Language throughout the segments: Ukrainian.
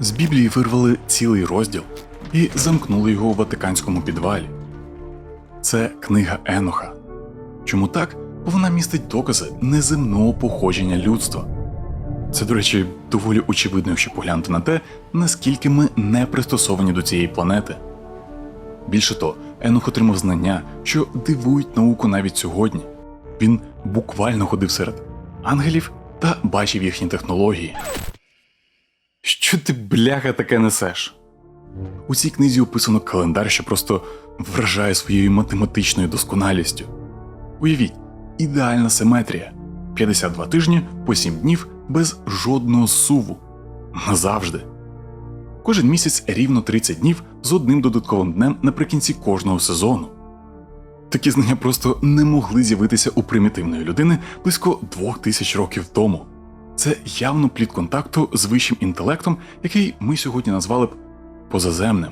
З Біблії вирвали цілий розділ і замкнули його у Ватиканському підвалі. Це книга Еноха. Чому так? Бо вона містить докази неземного походження людства. Це, до речі, доволі очевидно, якщо поглянути на те, наскільки ми не пристосовані до цієї планети. Більше того, Енох отримав знання, що дивують науку навіть сьогодні. Він буквально ходив серед ангелів та бачив їхні технології. Що ти, бляха, таке несеш? У цій книзі описано календар, що просто вражає своєю математичною досконалістю. Уявіть, ідеальна симетрія 52 тижні по 7 днів без жодного суву. Назавжди. Кожен місяць рівно 30 днів з одним додатковим днем наприкінці кожного сезону. Такі знання просто не могли з'явитися у примітивної людини близько двох тисяч років тому. Це явно плід контакту з вищим інтелектом, який ми сьогодні назвали б позаземним.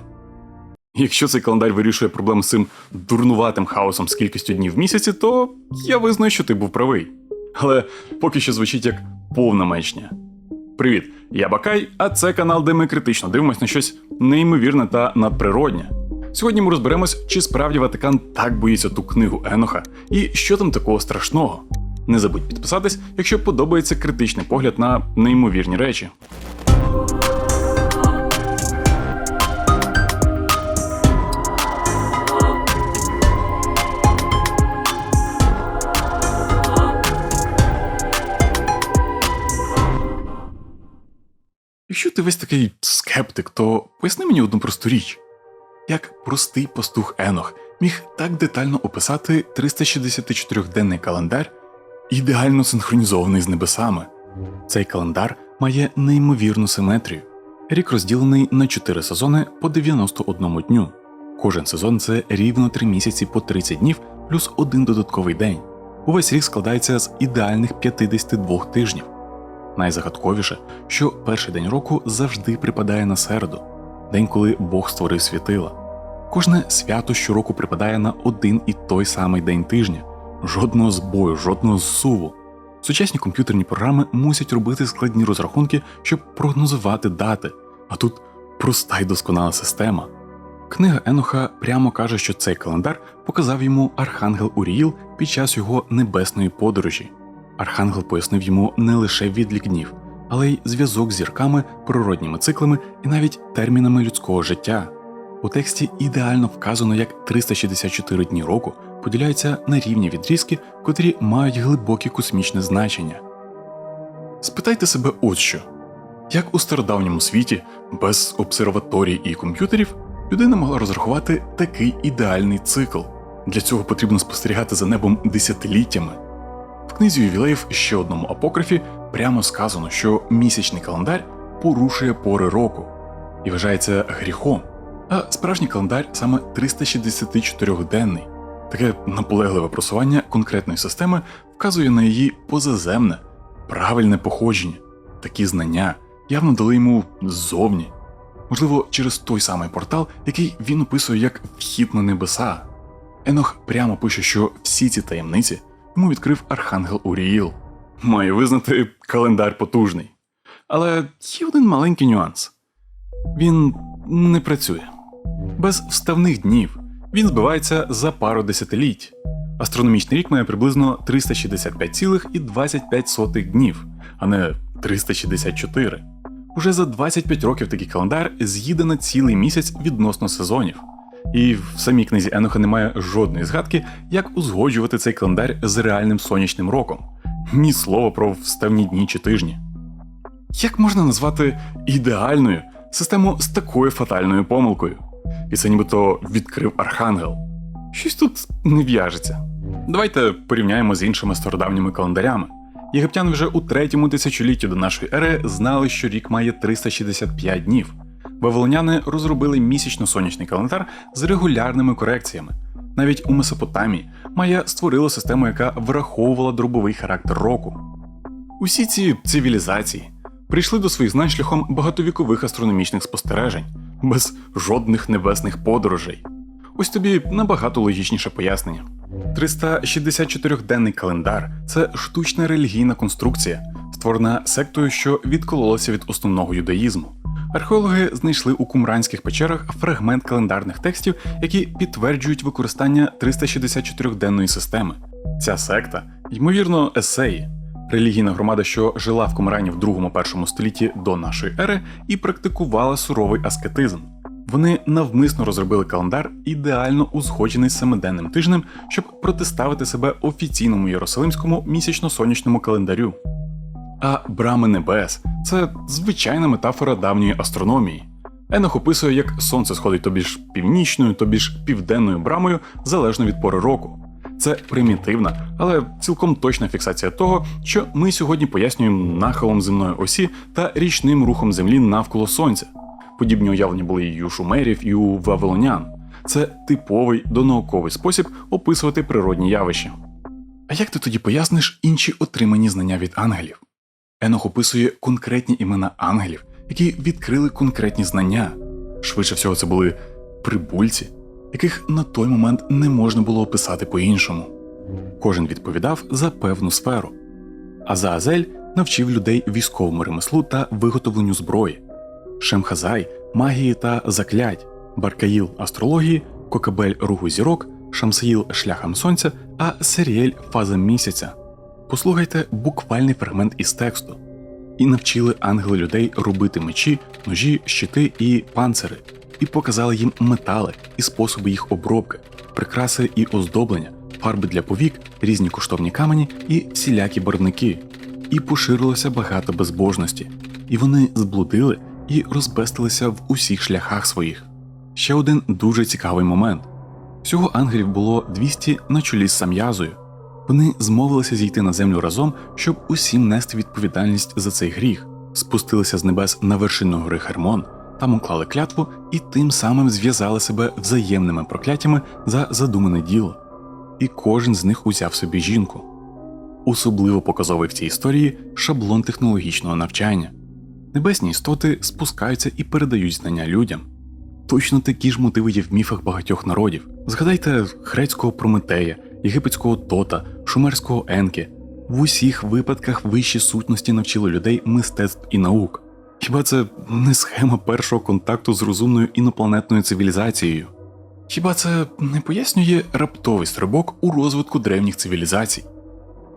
Якщо цей календар вирішує проблему з цим дурнуватим хаосом з кількістю днів в місяці, то я визнаю, що ти був правий. Але поки що звучить як повна мечня. Привіт, я Бакай, а це канал, де ми критично дивимося на щось неймовірне та надприроднє. Сьогодні ми розберемось, чи справді Ватикан так боїться ту книгу Еноха, і що там такого страшного. Не забудь підписатись, якщо подобається критичний погляд на неймовірні речі. Якщо ти весь такий скептик, то поясни мені одну просту річ. Як простий пастух Енох міг так детально описати 364-денний календар, ідеально синхронізований з небесами. Цей календар має неймовірну симетрію. Рік розділений на 4 сезони по 91 дню. Кожен сезон це рівно 3 місяці по 30 днів плюс один додатковий день. Увесь рік складається з ідеальних 52 тижнів. Найзагадковіше, що перший день року завжди припадає на середу, день, коли Бог створив світила. Кожне свято щороку припадає на один і той самий день тижня, жодного збою, жодного зсуву. Сучасні комп'ютерні програми мусять робити складні розрахунки, щоб прогнозувати дати, а тут проста й досконала система. Книга Еноха прямо каже, що цей календар показав йому архангел Уріїл під час його небесної подорожі. Архангел пояснив йому не лише відлік днів, але й зв'язок з зірками, природніми циклами і навіть термінами людського життя. У тексті ідеально вказано, як 364 дні року поділяються на рівні відрізки, котрі мають глибоке космічне значення. Спитайте себе от що: як у стародавньому світі, без обсерваторій і комп'ютерів, людина могла розрахувати такий ідеальний цикл. Для цього потрібно спостерігати за небом десятиліттями. В книзі ювілеїв ще одному апокрифі прямо сказано, що місячний календар порушує пори року і вважається гріхом, а справжній календар саме 364-денний. Таке наполегливе просування конкретної системи вказує на її позаземне, правильне походження. Такі знання явно дали йому ззовні. Можливо, через той самий портал, який він описує як вхід на небеса. Енох прямо пише, що всі ці таємниці йому відкрив архангел Уріїл. Маю визнати календар потужний. Але є один маленький нюанс: він не працює. Без вставних днів він збивається за пару десятиліть. Астрономічний рік має приблизно 365,25 днів, а не 364. Уже за 25 років такий календар з'їде на цілий місяць відносно сезонів. І в самій книзі Еноха немає жодної згадки, як узгоджувати цей календар з реальним сонячним роком, ні слова про вставні дні чи тижні. Як можна назвати ідеальною систему з такою фатальною помилкою? І це нібито відкрив архангел. Щось тут не в'яжеться. Давайте порівняємо з іншими стародавніми календарями. Єгиптяни вже у третьому тисячолітті до нашої ери знали, що рік має 365 днів. Вавилоняни розробили місячно-сонячний календар з регулярними корекціями. Навіть у Месопотамії Майя створила систему, яка враховувала дробовий характер року. Усі ці цивілізації прийшли до своїх знань шляхом багатовікових астрономічних спостережень, без жодних небесних подорожей. Ось тобі набагато логічніше пояснення. 364-денний календар це штучна релігійна конструкція, створена сектою, що відкололася від основного юдаїзму. археологи знайшли у кумранських печерах фрагмент календарних текстів, які підтверджують використання 364-денної системи. Ця секта, ймовірно, есеї, релігійна громада, що жила в Кумрані в 2-1 столітті до нашої ери і практикувала суровий аскетизм. Вони навмисно розробили календар, ідеально узгоджений семиденним тижнем, щоб протиставити себе офіційному єрусалимському місячно-сонячному календарю. А брами небес це звичайна метафора давньої астрономії. Енох описує, як сонце сходить тобі ж північною, тобі ж південною брамою залежно від пори року. Це примітивна, але цілком точна фіксація того, що ми сьогодні пояснюємо нахилом земної осі та річним рухом землі навколо сонця. Подібні уявлення були і у шумерів, і у вавилонян. Це типовий донауковий спосіб описувати природні явища. А як ти тоді поясниш інші отримані знання від ангелів? Енох описує конкретні імена ангелів, які відкрили конкретні знання. Швидше всього, це були прибульці, яких на той момент не можна було описати по-іншому. Кожен відповідав за певну сферу. А Заазель навчив людей військовому ремеслу та виготовленню зброї, Шемхазай магії та заклять, Баркаїл астрології, Кокабель руху зірок, Шамсаїл шляхам сонця, а Серіель фазам місяця. Послухайте буквальний фрагмент із тексту. І навчили ангели людей робити мечі, ножі, щити і панцири, і показали їм метали і способи їх обробки, прикраси і оздоблення, фарби для повік, різні коштовні камені і всілякі барвники. І поширилося багато безбожності, і вони зблудили і розбестилися в усіх шляхах своїх. Ще один дуже цікавий момент: всього ангелів було 200 на чолі з Сам'язою. Вони змовилися зійти на землю разом, щоб усім нести відповідальність за цей гріх, спустилися з небес на вершину гори Хермон, там уклали клятву і тим самим зв'язали себе взаємними прокляттями за задумане діло. І кожен з них узяв собі жінку. Особливо показовий в цій історії шаблон технологічного навчання. Небесні істоти спускаються і передають знання людям. Точно такі ж мотиви є в міфах багатьох народів. Згадайте грецького Прометея, єгипетського Тота, шумерського Енки. В усіх випадках вищі сутності навчили людей мистецтв і наук. Хіба це не схема першого контакту з розумною інопланетною цивілізацією? Хіба це не пояснює раптовий стрибок у розвитку древніх цивілізацій?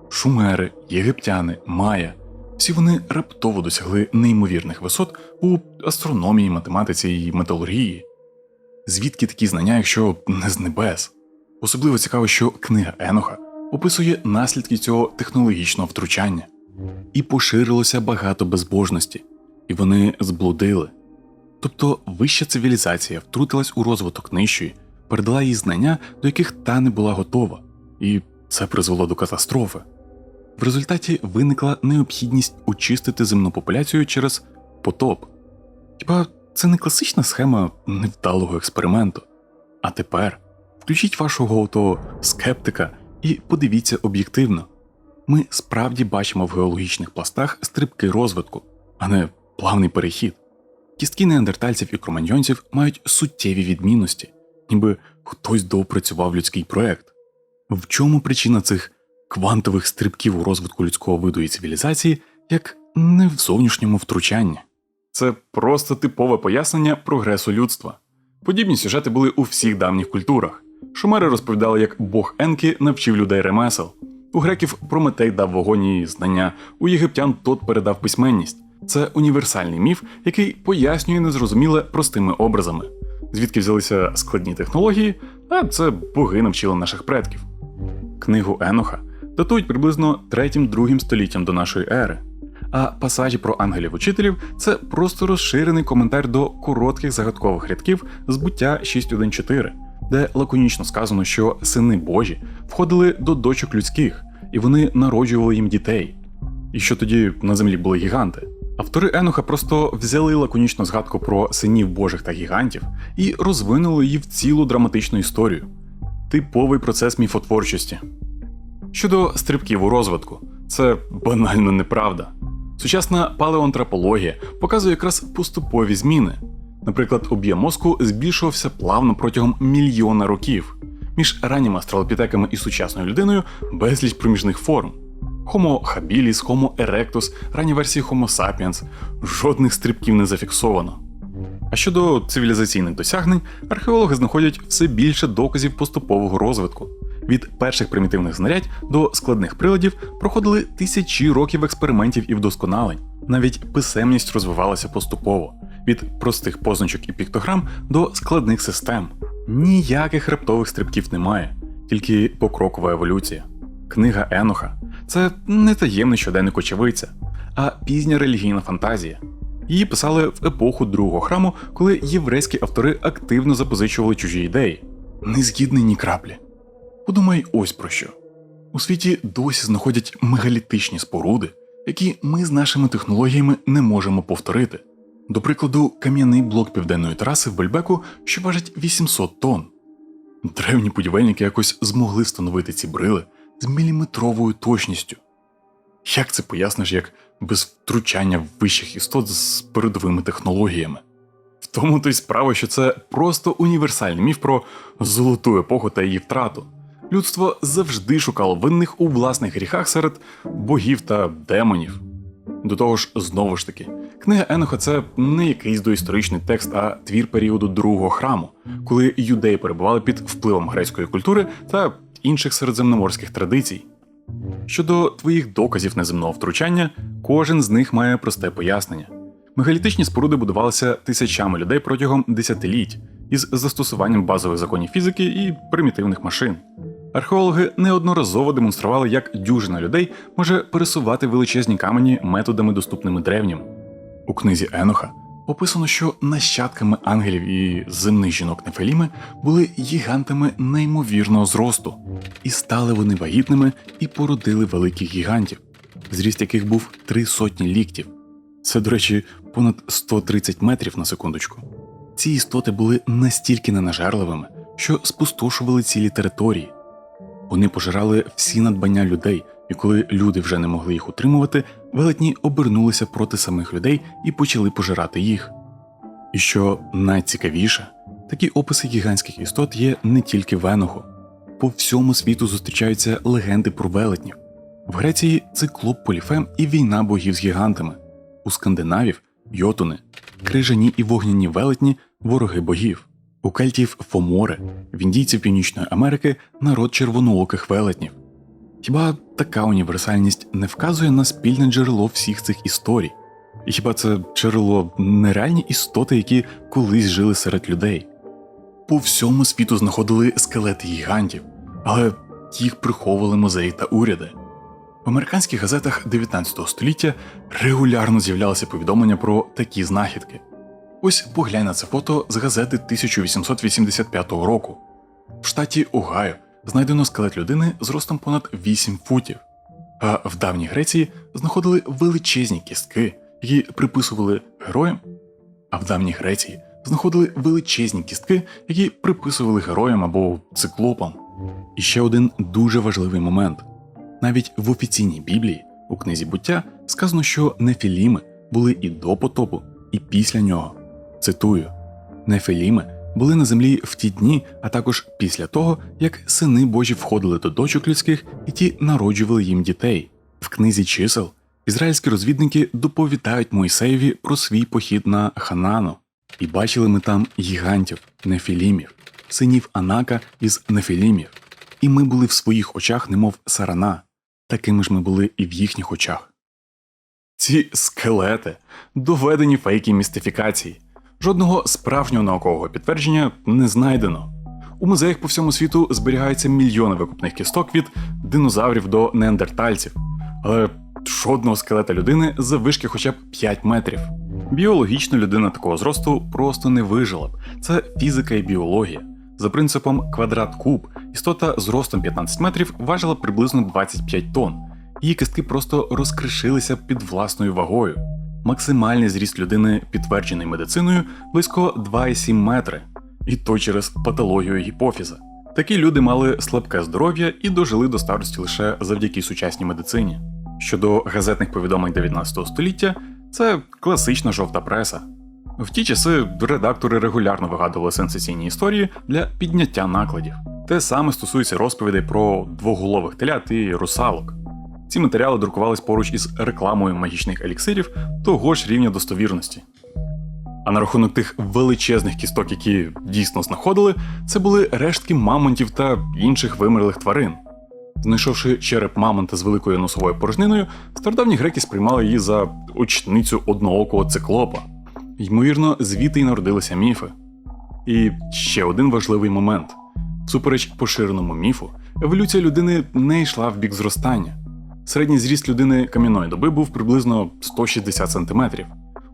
Шумери, єгиптяни, Майя всі вони раптово досягли неймовірних висот у астрономії, математиці і металургії. Звідки такі знання, якщо не з небес? Особливо цікаво, що книга Еноха описує наслідки цього технологічного втручання, і поширилося багато безбожності, і вони зблудили. Тобто вища цивілізація втрутилась у розвиток нижчої, передала їй знання, до яких та не була готова, і це призвело до катастрофи. В результаті виникла необхідність очистити земну популяцію через потоп. Хіба це не класична схема невдалого експерименту? А тепер включіть вашого того скептика і подивіться об'єктивно. Ми справді бачимо в геологічних пластах стрибки розвитку, а не плавний перехід. Кістки неандертальців і кроманьйонців мають суттєві відмінності, ніби хтось доопрацював людський проект. В чому причина цих квантових стрибків у розвитку людського виду і цивілізації, як не в зовнішньому втручанні? Це просто типове пояснення прогресу людства. Подібні сюжети були у всіх давніх культурах. Шумери розповідали, як Бог Енки навчив людей ремесел. У греків Прометей дав вогонь і знання, у єгиптян тот передав письменність. Це універсальний міф, який пояснює незрозуміле простими образами. Звідки взялися складні технології, а це боги навчили наших предків. Книгу Еноха датують приблизно 3-2 століттям до нашої ери. А пасажі про ангелів-учителів це просто розширений коментар до коротких загадкових рядків з буття 6.1.4, де лаконічно сказано, що сини Божі входили до дочок людських, і вони народжували їм дітей. І що тоді на землі були гіганти. Автори Еноха просто взяли лаконічну згадку про синів Божих та гігантів і розвинули її в цілу драматичну історію. Типовий процес міфотворчості. Щодо стрибків у розвитку, це банально неправда. Сучасна палеоантропологія показує якраз поступові зміни. Наприклад, об'єм мозку збільшувався плавно протягом мільйона років. Між ранніми астралопітеками і сучасною людиною безліч проміжних форм. Homo habilis, Homo erectus, ранні версії Homo sapiens, жодних стрибків не зафіксовано. А щодо цивілізаційних досягнень, археологи знаходять все більше доказів поступового розвитку. Від перших примітивних знарядь до складних приладів проходили тисячі років експериментів і вдосконалень. Навіть писемність розвивалася поступово від простих позначок і піктограм до складних систем. Ніяких раптових стрибків немає, тільки покрокова еволюція. Книга Еноха це не таємний щоденник очевидця, а пізня релігійна фантазія. Її писали в епоху другого храму, коли єврейські автори активно запозичували чужі ідеї. Не згідний ні краплі. Подумай ось про що. У світі досі знаходять мегалітичні споруди, які ми з нашими технологіями не можемо повторити. До прикладу, кам'яний блок південної траси в Бельбеку, що важить 800 тонн. Древні будівельники якось змогли встановити ці брили з міліметровою точністю. Як це поясниш, як без втручання вищих істот з передовими технологіями? В тому то й справа, що це просто універсальний міф про золоту епоху та її втрату. Людство завжди шукало винних у власних гріхах серед богів та демонів. До того ж, знову ж таки, книга Еноха це не якийсь доісторичний текст, а твір періоду другого храму, коли юдеї перебували під впливом грецької культури та інших середземноморських традицій. Щодо твоїх доказів неземного втручання, кожен з них має просте пояснення. Мегалітичні споруди будувалися тисячами людей протягом десятиліть із застосуванням базових законів фізики і примітивних машин. Археологи неодноразово демонстрували, як дюжина людей може пересувати величезні камені методами, доступними древнім. У книзі Еноха описано, що нащадками ангелів і земних жінок Нефеліми були гігантами неймовірного зросту, і стали вони вагітними і породили великих гігантів, зріст яких був три сотні ліктів. Це, до речі, понад 130 метрів на секундочку. Ці істоти були настільки ненажерливими, що спустошували цілі території. Вони пожирали всі надбання людей, і коли люди вже не могли їх утримувати, велетні обернулися проти самих людей і почали пожирати їх. І що найцікавіше, такі описи гігантських істот є не тільки в. По всьому світу зустрічаються легенди про велетнів. В Греції циклоп Поліфем і війна богів з гігантами, у скандинавів йотуни, крижані і вогняні велетні вороги богів. У кельтів фомори, в індійців Північної Америки народ червонооких велетнів. Хіба така універсальність не вказує на спільне джерело всіх цих історій? І хіба це джерело нереальні істоти, які колись жили серед людей? По всьому світу знаходили скелети гігантів, але їх приховували музеї та уряди. В американських газетах 19 століття регулярно з'являлися повідомлення про такі знахідки. Ось поглянь на це фото з газети 1885 року. В штаті Огайо знайдено скелет людини з ростом понад 8 футів, а в давній Греції знаходили величезні кістки, які приписували героям, а в давній Греції знаходили величезні кістки, які приписували героям або циклопам. І ще один дуже важливий момент: навіть в офіційній Біблії у книзі буття сказано, що нефіліми були і до потопу, і після нього. Цитую: Нефіліми були на землі в ті дні, а також після того, як сини Божі входили до дочок людських і ті народжували їм дітей. В книзі чисел ізраїльські розвідники доповідають Мойсеєві про свій похід на Ханану, і бачили ми там гігантів, нефілімів, синів Анака із нефілімів. І ми були в своїх очах, немов сарана, такими ж ми були і в їхніх очах. Ці скелети доведені фейки містифікації. Жодного справжнього наукового підтвердження не знайдено. У музеях по всьому світу зберігаються мільйони викупних кісток від динозаврів до неандертальців, але жодного скелета людини заввишки хоча б 5 метрів. Біологічно людина такого зросту просто не вижила б. Це фізика і біологія. За принципом квадрат-куб, істота з ростом 15 метрів важила приблизно 25 тонн. Її кістки просто розкришилися під власною вагою. Максимальний зріст людини, підтверджений медициною, близько 2,7 метри, і то через патологію гіпофіза. Такі люди мали слабке здоров'я і дожили до старості лише завдяки сучасній медицині. Щодо газетних повідомлень 19 століття, це класична жовта преса. В ті часи редактори регулярно вигадували сенсаційні історії для підняття накладів. Те саме стосується розповідей про двоголових телят і русалок. Ці матеріали друкувались поруч із рекламою магічних еліксирів того ж рівня достовірності. А на рахунок тих величезних кісток, які дійсно знаходили, це були рештки мамонтів та інших вимерлих тварин. Знайшовши череп мамонта з великою носовою порожниною, стародавні греки сприймали її за очницю одноокого циклопа. Ймовірно, звідти й народилися міфи. І ще один важливий момент: всупереч поширеному міфу, еволюція людини не йшла в бік зростання. Середній зріст людини кам'яної доби був приблизно 160 см,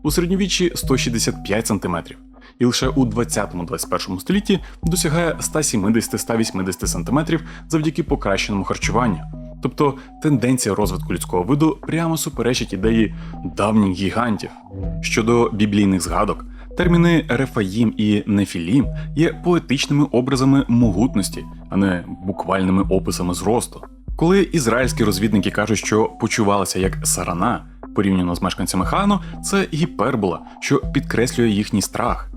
у середньовіччі 165 см, і лише у 20-21 столітті досягає 170-180 см завдяки покращеному харчуванню. Тобто тенденція розвитку людського виду прямо суперечить ідеї давніх гігантів. Щодо біблійних згадок, терміни Рефаїм і Нефілім є поетичними образами могутності, а не буквальними описами зросту. Коли ізраїльські розвідники кажуть, що почувалися як сарана порівняно з мешканцями хану, це гіпербола, що підкреслює їхній страх.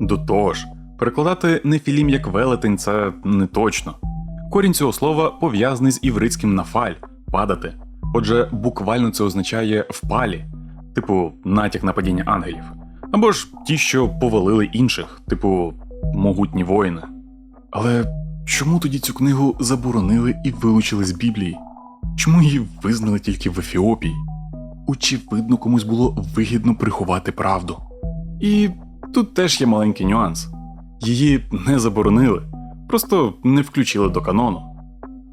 До того ж, перекладати нефілім як велетень це не точно. Корінь цього слова пов'язаний з івритським нафаль падати. Отже, буквально це означає впалі, типу натяк на падіння ангелів. Або ж ті, що повалили інших, типу могутні воїни. Але чому тоді цю книгу заборонили і вилучили з Біблії? Чому її визнали тільки в Ефіопії? Очевидно, комусь було вигідно приховати правду. І тут теж є маленький нюанс: її не заборонили, просто не включили до канону.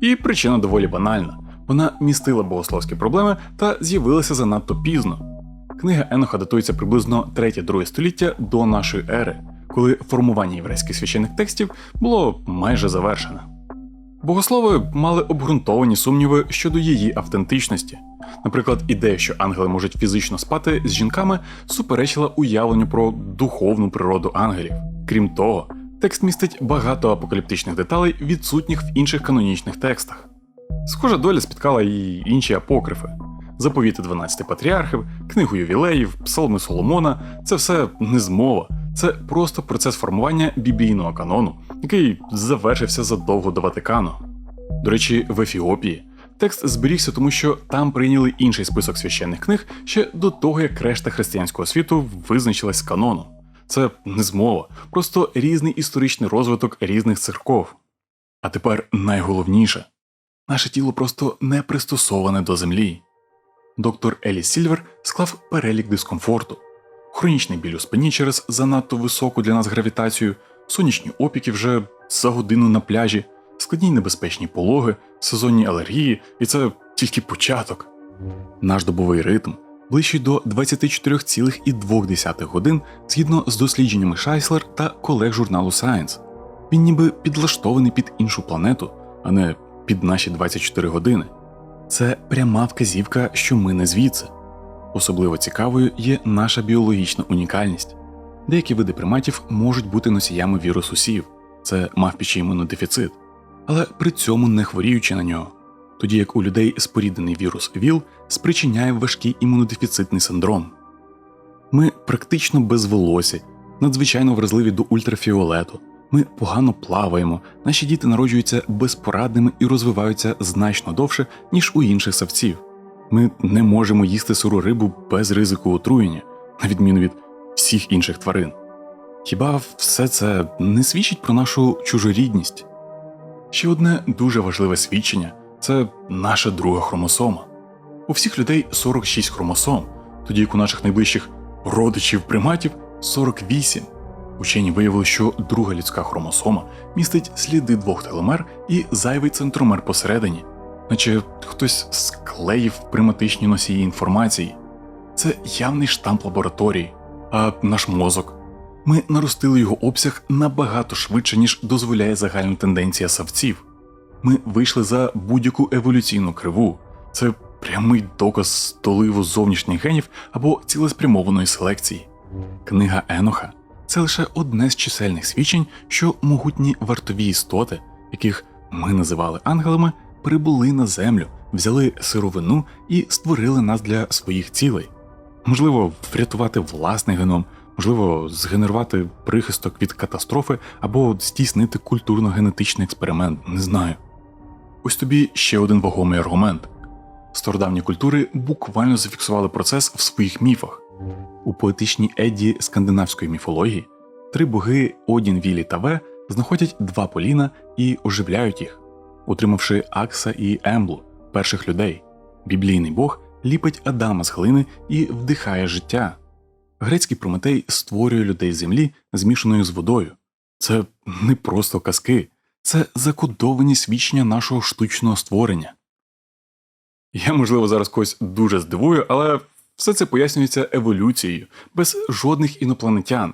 І причина доволі банальна: вона містила богословські проблеми та з'явилася занадто пізно. Книга Еноха датується приблизно 3-2 століття до нашої ери, коли формування єврейських священних текстів було майже завершене. Богослови мали обґрунтовані сумніви щодо її автентичності. Наприклад, ідея, що ангели можуть фізично спати з жінками, суперечила уявленню про духовну природу ангелів. Крім того, текст містить багато апокаліптичних деталей, відсутніх в інших канонічних текстах. Схожа доля спіткала і інші апокрифи. Заповіти 12 патріархів, книгу ювілеїв, псалми Соломона це все не змова, це просто процес формування біблійного канону, який завершився задовго до Ватикану. До речі, в Ефіопії текст зберігся, тому що там прийняли інший список священних книг ще до того, як решта християнського світу визначилась з каноном. Це не змова, просто різний історичний розвиток різних церков. А тепер найголовніше наше тіло просто не пристосоване до землі. Доктор Еліс Сільвер склав перелік дискомфорту, хронічний біль у спині через занадто високу для нас гравітацію, сонячні опіки вже за годину на пляжі, складні небезпечні пологи, сезонні алергії, і це тільки початок. Наш добовий ритм ближчий до 24,2 годин згідно з дослідженнями Шайслер та колег журналу Science. Він ніби підлаштований під іншу планету, а не під наші 24 години. Це пряма вказівка, що ми не звідси. Особливо цікавою є наша біологічна унікальність. Деякі види приматів можуть бути носіями вірусу СІВ, це мавпічий імунодефіцит, але при цьому не хворіючи на нього. Тоді як у людей споріднений вірус ВІЛ спричиняє важкий імунодефіцитний синдром. Ми практично безволосі, надзвичайно вразливі до ультрафіолету. Ми погано плаваємо, наші діти народжуються безпорадними і розвиваються значно довше, ніж у інших савців. Ми не можемо їсти сиру рибу без ризику отруєння, на відміну від всіх інших тварин. Хіба все це не свідчить про нашу чужорідність? Ще одне дуже важливе свідчення це наша друга хромосома. У всіх людей 46 хромосом, тоді як у наших найближчих родичів приматів 48. Учені виявили, що друга людська хромосома містить сліди двох телемер і зайвий центромер посередині, наче хтось склеїв приматичні носії інформації. Це явний штамп лабораторії, а наш мозок. Ми наростили його обсяг набагато швидше, ніж дозволяє загальна тенденція савців. Ми вийшли за будь-яку еволюційну криву. Це прямий доказ столиву зовнішніх генів або цілеспрямованої селекції. Книга Еноха це лише одне з чисельних свідчень, що могутні вартові істоти, яких ми називали ангелами, прибули на землю, взяли сировину і створили нас для своїх цілей. Можливо, врятувати власний геном, можливо, згенерувати прихисток від катастрофи або здійснити культурно-генетичний експеримент, не знаю. Ось тобі ще один вагомий аргумент. Стародавні культури буквально зафіксували процес в своїх міфах. У поетичній еді скандинавської міфології три боги Одін, Вілі та Ве знаходять два поліна і оживляють їх, утримавши Акса і Емблу, перших людей. Біблійний бог ліпить Адама з глини і вдихає життя. Грецький Прометей створює людей землі, змішаною з водою. Це не просто казки, це закодовані свідчення нашого штучного створення. Я, можливо, зараз когось дуже здивую, але все це пояснюється еволюцією, без жодних інопланетян.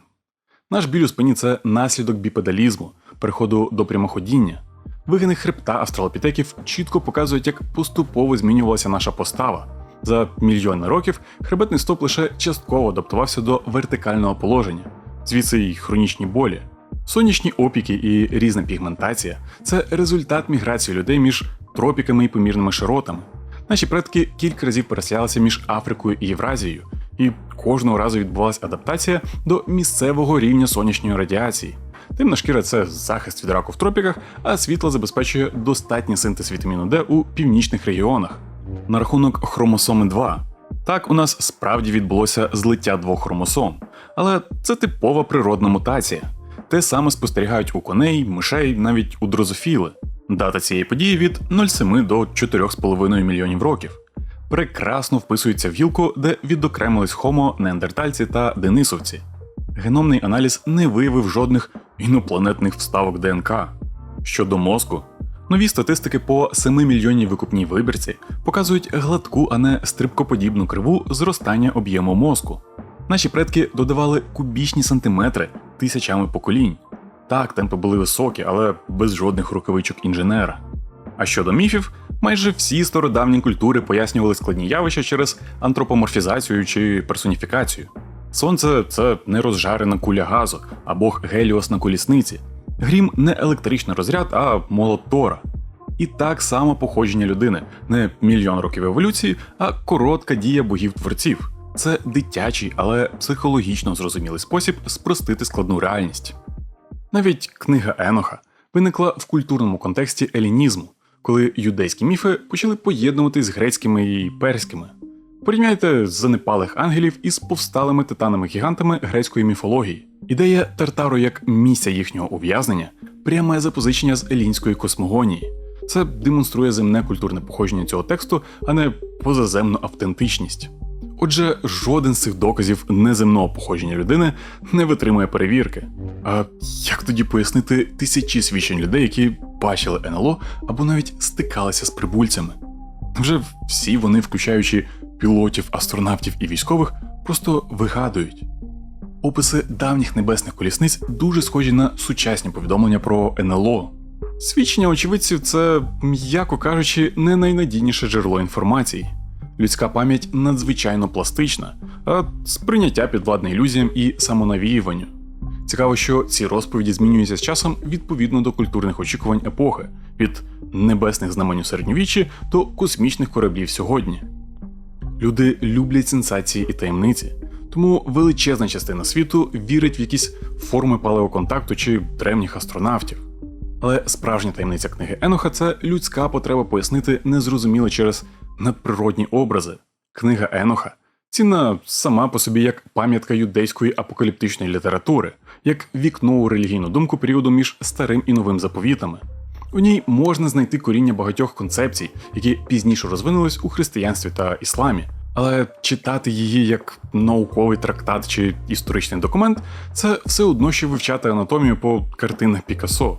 Наш біль у спині це наслідок біпедалізму, переходу до прямоходіння. Вигини хребта австралопітеків чітко показують, як поступово змінювалася наша постава. За мільйони років хребетний стоп лише частково адаптувався до вертикального положення, звідси й хронічні болі. Сонячні опіки і різна пігментація це результат міграції людей між тропіками і помірними широтами. Наші предки кілька разів переселялися між Африкою і Євразією, і кожного разу відбувалася адаптація до місцевого рівня сонячної радіації. Темна шкіра це захист від раку в тропіках, а світло забезпечує достатній синтез вітаміну Д у північних регіонах. На рахунок хромосоми 2. Так, у нас справді відбулося злиття двох хромосом, але це типова природна мутація. Те саме спостерігають у коней, мишей, навіть у дрозофіли. Дата цієї події від 0,7 до 4,5 мільйонів років. Прекрасно вписується в гілку, де відокремились хомо, неандертальці та денисовці. Геномний аналіз не виявив жодних інопланетних вставок ДНК. Щодо мозку, нові статистики по 7 мільйонній викупній вибірці показують гладку, а не стрибкоподібну криву зростання об'єму мозку. Наші предки додавали кубічні сантиметри тисячами поколінь. Так, темпи були високі, але без жодних рукавичок інженера. А щодо міфів, майже всі стародавні культури пояснювали складні явища через антропоморфізацію чи персоніфікацію. Сонце це не розжарена куля газу, а бог Геліос на колісниці. Грім не електричний розряд, а молот Тора. І так само походження людини, не мільйон років еволюції, а коротка дія богів-творців. Це дитячий, але психологічно зрозумілий спосіб спростити складну реальність. Навіть книга Еноха виникла в культурному контексті елінізму, коли юдейські міфи почали поєднуватись з грецькими і перськими. Порівняйте занепалих ангелів із повсталими титанами-гігантами грецької міфології. Ідея Тартару як місця їхнього ув'язнення пряме запозичення з елінської космогонії. Це демонструє земне культурне походження цього тексту, а не позаземну автентичність. Отже, жоден з цих доказів неземного походження людини не витримує перевірки. А як тоді пояснити тисячі свідчень людей, які бачили НЛО або навіть стикалися з прибульцями? Вже всі вони, включаючи пілотів, астронавтів і військових, просто вигадують. Описи давніх небесних колісниць дуже схожі на сучасні повідомлення про НЛО. Свідчення очевидців це, м'яко кажучи, не найнадійніше джерело інформації. Людська пам'ять надзвичайно пластична, а сприйняття підвладне ілюзіям і самонавіюванню. Цікаво, що ці розповіді змінюються з часом відповідно до культурних очікувань епохи, від небесних знамень у середньовіччі до космічних кораблів сьогодні. Люди люблять сенсації і таємниці, тому величезна частина світу вірить в якісь форми палеоконтакту чи древніх астронавтів. Але справжня таємниця книги Еноха це людська потреба пояснити незрозуміле через надприродні образи. Книга Еноха цінна сама по собі як пам'ятка юдейської апокаліптичної літератури, як вікно у релігійну думку періоду між старим і новим заповітами. У ній можна знайти коріння багатьох концепцій, які пізніше розвинулись у християнстві та ісламі. Але читати її як науковий трактат чи історичний документ це все одно що вивчати анатомію по картинах Пікассо.